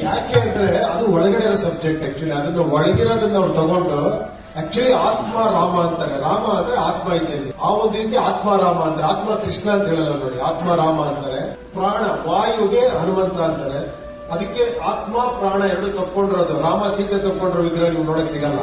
ಯಾಕೆ ಅಂದ್ರೆ ಅದು ಒಳಗಡೆ ಇರೋ ಸಬ್ಜೆಕ್ಟ್ ಆಕ್ಚುಲಿ ಅದನ್ನ ಒಳಗಿರೋದನ್ನ ಅವ್ರು ತಗೊಂಡು ಆಕ್ಚುಲಿ ಆತ್ಮ ರಾಮ ಅಂತಾರೆ. ರಾಮ ಅಂದ್ರೆ ಆತ್ಮ ಇದ್ದೇನೆ ಆ ಒಂದು ರೀತಿ ಆತ್ಮ ರಾಮ ಅಂತಾರೆ ಆತ್ಮ ಕೃಷ್ಣ ಅಂತ ಹೇಳಲ್ಲ ನೋಡಿ. ಆತ್ಮ ರಾಮ ಅಂತಾರೆ. ಪ್ರಾಣ, ವಾಯುಗೆ ಹನುಮಂತ ಅಂತಾರೆ. ಅದಕ್ಕೆ ಆತ್ಮ, ಪ್ರಾಣ ಎರಡು ತಕ್ಕೊಂಡಿರೋದು ರಾಮ ಸೀತೆ ತಕ್ಕೊಂಡಿರೋ ವಿಗ್ರಹ ನೀವು ನೋಡಕ್ ಸಿಗಲ್ಲ.